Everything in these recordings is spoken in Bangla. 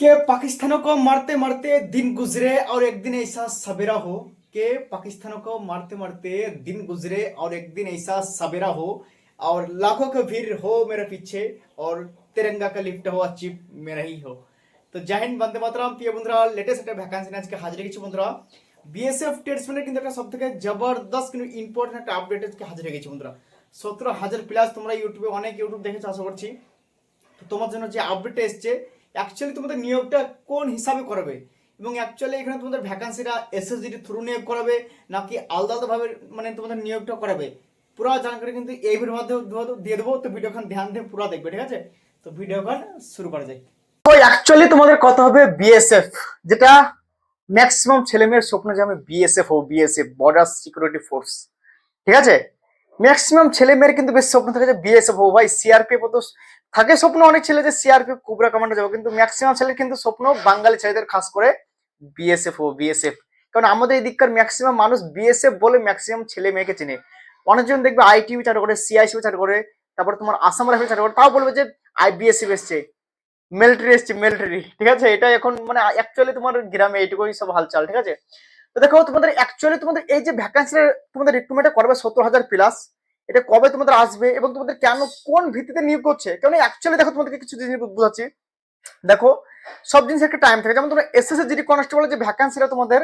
कि पाकिस्तानों को मारते मारते दिन गुजरे और एक दिन ऐसा सवेरा हो कि पाकिस्तानों को मारते मारते दिन गुजरे और एक दिन ऐसा सवेरा हो और लाखों का भीड़ हो मेरे पीछे और तिरंगा का लिफ्ट हो चिप मेरा ही हो তো জয় হিন্দ বন্দে মাতরম প্রিয় বন্ধুরা লেটেস্ট একটা ভ্যাকান্সি আজকে হাজির গেছি বন্ধুরা বিএসএফ টেটসম্যানের কিন্তু একটা সব থেকে জবরদস্ত কিন্তু ইম্পর্টেন্ট একটা আপডেট আজকে হাজির হয়ে গেছি বন্ধুরা সতেরো হাজার প্লাস তোমরা ইউটিউবে অনেক ইউটিউব দেখেছো আশা করছি তো তোমার জন্য যে আপডেটটা এসছে অ্যাকচুয়ালি তোমাদের নিয়োগটা কোন হিসাবে করবে? এবং অ্যাকচুয়ালি এখানে তোমাদের ভ্যাকান্সিটা এসএসজির থ্রু নিয়োগ করাবে, নাকি আলাদা আলাদাভাবে মানে তোমাদের নিয়োগটা করাবে? পুরো জানকারি কিন্তু এই ভিডিওর মাধ্যমে দিয়ে দেবো, তো ভিডিও ভিডিওখান ধ্যান দিয়ে পুরো দেখবে, ঠিক আছে? তো ভিডিও ভিডিওখান শুরু করা যায় তো অ্যাকচুয়ালি তোমাদের কথা হবে বিএসএফ যেটা ম্যাক্সিমাম ছেলে মেয়ের স্বপ্ন যে আমি বিএসএফ হব বিএসএফ বর্ডার সিকিউরিটি ফোর্স ঠিক আছে? ম্যাক্সিমাম ছেলে মেয়ের কিন্তু বেশ স্বপ্ন থাকে যে বিএসএফ হব। ভাই সিআরপিএফ তো থাকে স্বপ্ন অনেক ছেলে যে সিআরপিএফ কুবরা কমান্ডে যাব, কিন্তু ম্যাক্সিমাম ছেলের কিন্তু স্বপ্ন বাঙালি ছেলেদের খাস করে বিএসএফ হব বিএসএফ কারণ আমাদের এদিককার ম্যাক্সিমাম মানুষ বিএসএফ বলে ম্যাক্সিমাম ছেলে মেয়েকে চেনে। অনেকজন দেখবে আইটিভি চালু করে সিআইসিবি চালু করে, তারপর তোমার আসাম রাইফেল চালু করে, তাও বলবে যে আই বিএসএফ এসছে। মিলিটারি এসছে মিলিটারি ঠিক আছে? এটা এখন মানে অ্যাকচুয়ালি তোমার গ্রামে এইটুকুই সব হালচাল, ঠিক আছে? তো দেখো, তোমাদের অ্যাকচুয়ালি তোমাদের এই যে ভ্যাকান্সি তোমাদের রিক্রুটমেন্টটা করবে সত্তর হাজার প্লাস এটা কবে তোমাদের আসবে এবং তোমাদের কেন কোন ভিত্তিতে নিয়োগ করছে? কারণ অ্যাকচুয়ালি দেখো, তোমাদেরকে কিছু জিনিস বোঝাচ্ছি। দেখো, সব জিনিস একটা টাইম থাকে। যেমন তোমরা এসএসএস জিডি কনস্টেবল যে ভ্যাকান্সিটা তোমাদের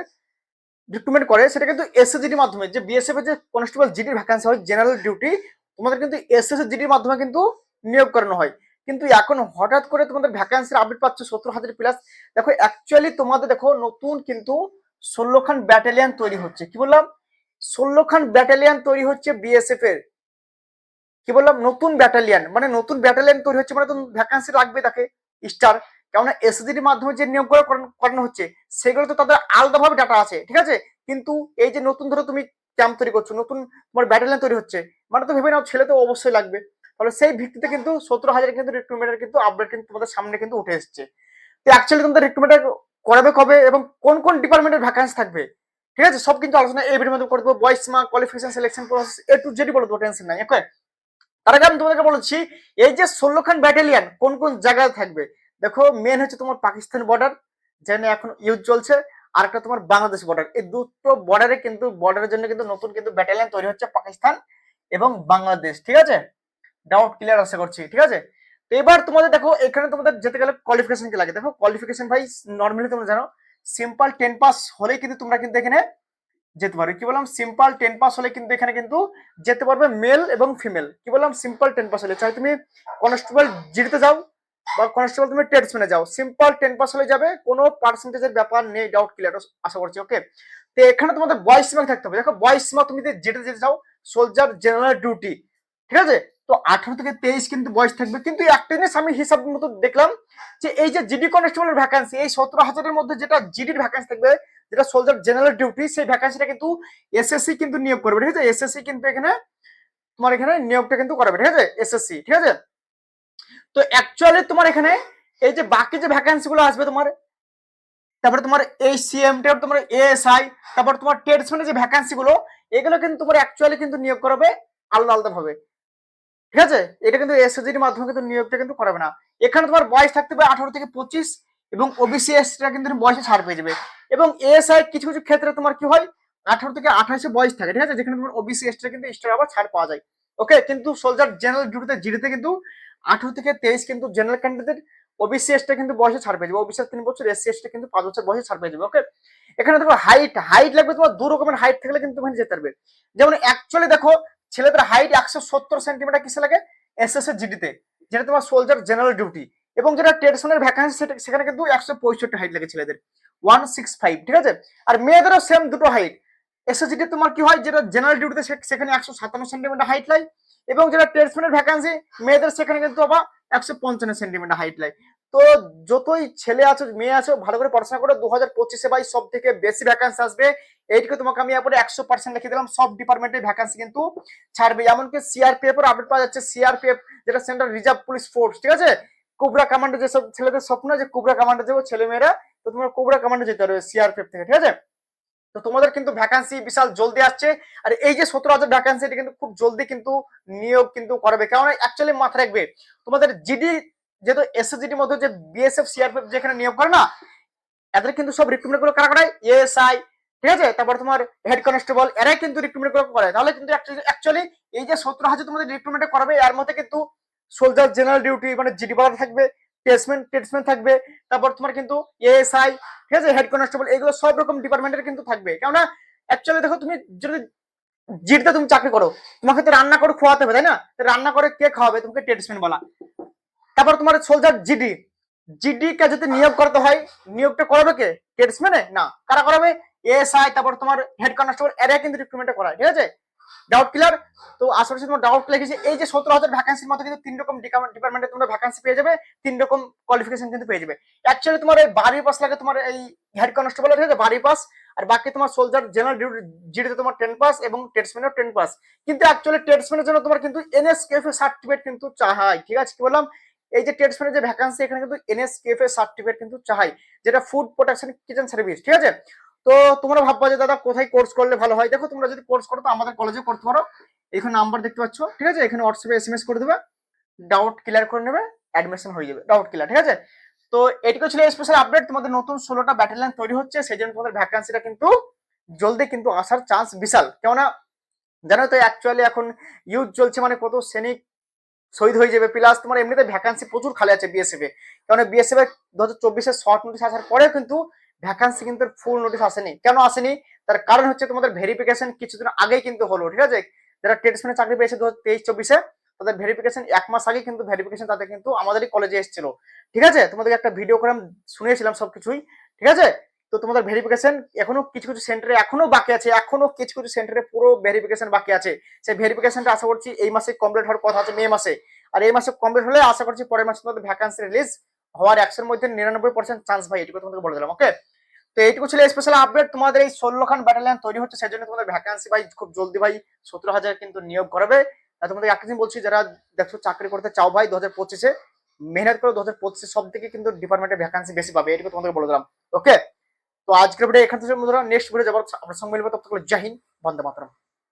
রিক্রুটমেন্ট করে, সেটা কিন্তু এসএসজিডির মাধ্যমে, যে বিএসএফ এর যে কনস্টেবল জিডির ভ্যাকান্সি হয় জেনারেল ডিউটি তোমাদের কিন্তু এসএসএস জিডির মাধ্যমে কিন্তু নিয়োগ করানো হয়। কিন্তু এখন হঠাৎ করে তোমাদের ভ্যাকান্সির আপডেট পাচ্ছ সত্তর হাজার প্লাস দেখো অ্যাকচুয়ালি তোমাদের দেখো, নতুন কিন্তু ষোলো খান ব্যাটালিয়ান তৈরি হচ্ছে। কি বললাম? ষোলো খান ব্যাটালিয়ান তৈরি হচ্ছে বিএসএফ এর। কি বললাম? নতুন ব্যাটালিয়ান। মানে নতুন ব্যাটালিয়ান তৈরি হচ্ছে মানে তো ভ্যাকান্সি লাগবে তাকে স্টার কেননা এসএসজির মাধ্যমে যে নিয়োগগুলো করানো- হচ্ছে সেগুলো তো তাদের আলাদাভাবে ডাটা আছে, ঠিক আছে? কিন্তু এই যে নতুন ধরো তুমি ক্যাম্প তৈরি করছ, নতুন তোমার ব্যাটালিয়ান তৈরি হচ্ছে মানে তো ভেবে নাও ছেলে তো অবশ্যই লাগবে। তাহলে সেই ভিত্তিতে কিন্তু সতেরো হাজার কিন্তু রিক্রুটমেন্টের কিন্তু আপডেট কিন্তু তোমাদের সামনে কিন্তু উঠে এসছে। তো অ্যাকচুয়ালি তোমাদের রিক্রুটমেন্ট করাবে কবে এবং কোন কোন ডিপার্টমেন্টের ভ্যাকান্সি থাকবে? ঠিক আছে? সব কিন্তু আলোচনা এই ভিডিওর মধ্যে করে দেবো। বয়স মা qualification selection process A to Z বলে দেবো টেনশন নাই ওকে তার আগে আমি তোমাদেরকে বলেছি, এই যে ষোলো খান ব্যাটালিয়ান কোন কোন জায়গায় থাকবে? দেখো মেন হচ্ছে তোমার পাকিস্তান বর্ডার যেখানে এখন ইউজ চলছে আর একটা তোমার বাংলাদেশ বর্ডার এই দুটো বর্ডারে কিন্তু বর্ডারের জন্য কিন্তু নতুন কিন্তু ব্যাটালিয়ান তৈরি হচ্ছে পাকিস্তান এবং বাংলাদেশ, ঠিক আছে? ডাউট ক্লিয়ার আশা করছি, ঠিক আছে? এবার তোমাদের দেখো, এখানে তোমাদের যেতে গেলে কোয়ালিফিকেশন কি লাগে? দেখো কোয়ালিফিকেশন ভাই নর্মালি তোমরা জানো সিম্পল টেন পাস হলেই কিন্তু তোমরা কিন্তু এখানে যেতে পারবে। কি বললাম? সিম্পল টেন পাস হলে কিন্তু এখানে কিন্তু যেতে পারবে মেল এবং ফিমেল কি বললাম? সিম্পল টেন পাস হলে, চাই তুমি কনস্টেবল জিডিতে যাও বা কনস্টেবল তুমি ট্রেডসম্যানে যাও। সিম্পল টেন পাস হলে যাবে, কোনো পার্সেন্টেজের ব্যাপার নেই ডাউট ক্লিয়ার আশা করছি ওকে তো এখানে তোমাদের বয়স সীমা থাকতে হবে। দেখো বয়স সীমা তুমি যদি যেতে যেতে যাও সোলজার জেনারেল ডিউটি ঠিক আছে? তো আঠারো থেকে তেইশ কিন্তু বয়স থাকবে। কিন্তু একটা জিনিস আমি হিসাব মতো দেখলাম যে এই যে জিডি কনস্টেবলের ভ্যাকান্সি এই সতেরো হাজারের মধ্যে যেটা জিডির ভ্যাকান্সি থাকবে, যেটা সোলজার জেনারেল ডিউটি সেই ভ্যাকান্সিটা কিন্তু এসএসসি কিন্তু নিয়োগ করবে, ঠিক আছে? এসএসসি কিন্তু এখানে, তোমার এখানে নিয়োগটা কিন্তু করাবে, ঠিক আছে? এসএসসি ঠিক আছে? তো অ্যাকচুয়ালি তোমার এখানে এই যে বাকি যে ভ্যাকান্সি গুলো আসবে তোমার, তারপরে তোমার এই সিএম তোমার এএসআই তারপর তোমার ট্রেডসম্যানের যে ভ্যাকান্সি গুলো এগুলো কিন্তু তোমার অ্যাকচুয়ালি কিন্তু নিয়োগ করাবে আলাদা আলাদা ভাবে ঠিক আছে? এটা কিন্তু এসএসজির মাধ্যমে কিন্তু নিয়োগটা কিন্তু করাবে না। এখানে তোমার বয়স থাকতে হবে আঠারো থেকে পঁচিশ এবং ওবিসি এসটা কিন্তু বয়সে ছাড় পেয়ে যাবে। এবং এএসআই কিছু কিছু ক্ষেত্রে তোমার কি হয়? আঠারো থেকে আঠাশে বয়স থাকে, ঠিক আছে? যেখানে তোমার ওবিসি এসটা কিন্তু এক্সট্রা আবার ছাড় পাওয়া যায়। ওকে কিন্তু সোলজার জেনারেল ডিউটিতে জিডিতে কিন্তু আঠারো থেকে তেইশ কিন্তু জেনারেল ক্যান্ডিডেট ওবিসি এসটা কিন্তু বয়সে ছাড় পেয়ে যাবে। ওবিসি তিন বছর এসসি এসটা কিন্তু পাঁচ বছর বয়সে ছাড় পেয়ে যাবে। ওকে এখানে দেখো হাইট হাইট লাগবে তোমার দু রকমের হাইট থাকলে কিন্তু তুমি যেতে পারবে। যেমন অ্যাকচুয়ালি দেখো ছেলেদের হাইট একশো সত্তর সেন্টিমিটার কিসে লাগে? এস এস এর জিডিতে যেটা তোমার সোলজার জেনারেল ডিউটি এবং যেটা ট্রেডিশনের ভ্যাকান্সি সেখানে কিন্তু একশো পঁয়ষট্টি হাইট লাগে ছেলেদের। ওয়ান সিক্স ফাইভ ঠিক আছে? আর মেয়েদেরও সেম দুটো হাইট এস এস এসএসজিটি তোমার কি হয়? যেটা জেনারেল ডিউটিতে সেখানে একশো সাতান্ন সেন্টিমিটার হাইট লাই। এবং যেটা ট্রেডসম্যানের ভ্যাকান্সি মেয়েদের সেখানে কিন্তু আবার একশো পঞ্চান্ন সেন্টিমিটার হাইট লাই। তো যতই ছেলে আছো, মেয়ে আছো, ভালো করে পড়াশোনা করে দু হাজার পঁচিশে বাই সব থেকে বেশি ভ্যাকান্সি আসবে। এইটুকু তোমাকে আমি এরপরে একশো পার্সেন্ট লিখে দিলাম। সব ডিপার্টমেন্টের ভ্যাকান্সি কিন্তু ছাড়বে। এমনকি সিআরপিএফ এর আপডেট পাওয়া যাচ্ছে। সিআরপিএফ যেটা সেন্ট্রাল রিজার্ভ পুলিশ ফোর্স ঠিক আছে? কুবরা কমান্ডো যেসব ছেলেদের স্বপ্ন যে কুবরা কমান্ডো যাব ছেলে মেয়েরা, তো তোমার কুবরা কমান্ডো যেতে পারবে সিআরপিএফ থেকে, ঠিক আছে? তো তোমাদের কিন্তু ভ্যাকান্সি বিশাল জলদি আসছে। আর এই যে সতেরো হাজার ভ্যাকান্সি এটা কিন্তু খুব জলদি কিন্তু নিয়োগ কিন্তু করবে। কারণ অ্যাকচুয়ালি মাথা রাখবে, তোমাদের জিডি যেহেতু এসএসজিটির মধ্যে যে বিএসএফ সিআরপিএফ যেখানে নিয়োগ করে না, এদের কিন্তু সব রিক্রুটমেন্টগুলো কারা করায়? এএসআই ঠিক আছে? তারপর তোমার হেড কনস্টেবল এরাই কিন্তু রিক্রুটমেন্টগুলো করে। তাহলে কিন্তু অ্যাকচুয়ালি এই যে সত্তর হাজার তোমাদের রিক্রুটমেন্ট করাবে, এর মধ্যে কিন্তু সোলজার জেনারেল ডিউটি মানে জিডি বাজার থাকবে টেস্টমেন্ট টেস্টমেন্ট থাকবে, তারপর তোমার কিন্তু এএসআই ঠিক আছে? হেড কনস্টেবল এগুলো সব রকম ডিপার্টমেন্টের কিন্তু থাকবে। কেননা অ্যাকচুয়ালি দেখো তুমি যদি জিডিতে তুমি চাকরি করো, তোমাকে তো রান্না করে খাওয়াতে হবে, তাই না? রান্না করে কে খাওয়াবে? তোমাকে টেস্টমেন্ট বলা। তারপর তোমার সোলজার জিডি জিডি কে যদি নিয়োগ করতে হয়, নিয়োগটা করাবে কে? টেস্টমেন্টে না। কারা করাবে? এএসআই তারপর তোমার হেড কনস্টেবল এরা কিন্তু রিক্রুটমেন্টে করায়, ঠিক আছে? ডাউট ক্লিয়ার তো করছি তোমার ডাউট ক্লিয়ার হয়েছে। এই যে সতেরো হাজার ভ্যাকান্সির মধ্যে কিন্তু তিন রকম ডিপার্টমেন্টে তোমরা ভ্যাকান্সি পেয়ে যাবে, তিন রকম কোয়ালিফিকেশন কিন্তু পেয়ে যাবে। অ্যাকচুয়ালি তোমার এই বাড়ি পাস লাগে তোমার এই হেড কনস্টেবল ঠিক আছে? বাড়ি পাস আর বাকি তোমার সোলজার জেনারেল ডিউটি জিডিতে তোমার টেন পাস এবং টেস্টমেন্টও টেন পাস কিন্তু অ্যাকচুয়ালি টেস্টমেন্টের জন্য তোমার কিন্তু এনএসকেএফ সার্টিফিকেট কিন্তু চাই ঠিক আছে? কি বললাম? এই যে টেস্টমেন্টের যে ভ্যাকান্সি এখানে কিন্তু এনএসকেএফ এর সার্টিফিকেট কিন্তু চাই, যেটা ফুড প্রোটেকশন কিচেন সার্ভিস ঠিক আছে? তো তোমরা ভাববা যে, দাদা, কোথায় কোর্স করলে ভালো হয়? দেখো, তোমরা যদি কোর্স করো, তো আমাদের কলেজে করতে পারো। এখানে নাম্বার দেখতে পাচ্ছ, ঠিক আছে? এখানে হোয়াটসঅ্যাপে এসএমএস করে দেবে ডাউট ক্লিয়ার করে নেবে অ্যাডমিশন হয়ে যাবে ডাউট ক্লিয়ার ঠিক আছে? তো এটুকু ছিল স্পেশাল আপডেট তোমাদের নতুন ষোলোটা ব্যাটালিয়ান তৈরি হচ্ছে, সেই জন্য তোমাদের ভ্যাকান্সিটা কিন্তু জলদি কিন্তু আসার চান্স বিশাল। কেননা, জানো তো অ্যাকচুয়ালি এখন ইউথ চলছে মানে কত সৈনিক শহীদ হয়ে যাবে। প্লাস তোমার এমনিতে ভ্যাকান্সি প্রচুর খালি আছে বিএসএফ এ। কারণ বিএসএফ এর দু হাজার চব্বিশে শর্ট নোটিশ আসার পরেও কিন্তু ভ্যাকান্সি কিন্তু ফুল নোটিশ আসেনি। কেন আসেনি? তার কারণ হচ্ছে তোমাদের ভেরিফিকেশন কিছুদিন আগেই কিন্তু হলো, ঠিক আছে? যারা ট্রেডসম্যানের চাকরি পেয়েছে দু হাজার তেইশ চব্বিশে, তাদের ভেরিফিকেশন এক মাস আগে কিন্তু ভেরিফিকেশন তাদের কিন্তু আমাদেরই কলেজে এসেছিল। ঠিক আছে? তোমাদের একটা ভিডিও করে আমি শুনিয়েছিলাম সবকিছুই। ঠিক আছে? তো তোমাদের ভেরিফিকেশন এখনও কিছু কিছু সেন্টারে এখনও বাকি আছে, এখনও কিছু কিছু সেন্টারে পুরো ভেরিফিকেশন বাকি আছে। সেই ভেরিফিকেশনটা আশা করছি এই মাসে কমপ্লিট হওয়ার কথা আছে, মে মাসে। আর এই মাসে কমপ্লিট হলে আশা করছি পরের মাসে তোমাদের ভ্যাকান্সি রিলিজ হওয়ার একশোর মধ্যে নিরানব্বই পার্সেন্ট চান্স ভাই, এটুকু তোমাদের বলে দিলাম ওকে তো এইটুকু ছিল স্পেশাল আপডেট তোমাদের এই ষোলো খান ব্যাটালিয়ান তৈরি হচ্ছে, সেই জন্য তোমাদের ভ্যাকান্সি ভাই খুব জলদি ভাই, সতেরো হাজার কিন্তু নিয়োগ করবে। আর তোমাদের একটা দিন বলছি, যারা দেখছ চাকরি করতে চাও ভাই দু হাজার পঁচিশে, মেহনত করে দু হাজার পঁচিশে সব থেকে কিন্তু ডিপার্টমেন্টে ভ্যাকান্সি বেশি পাবে, এটুকু তোমাদের বলে দিলাম ওকে তো আজকের ভিডিও এখান থেকে নেক্সট ভিডিও যাবার আমরা সঙ্গে মিলবো। তখন জাহিন বন্দে মাতরম।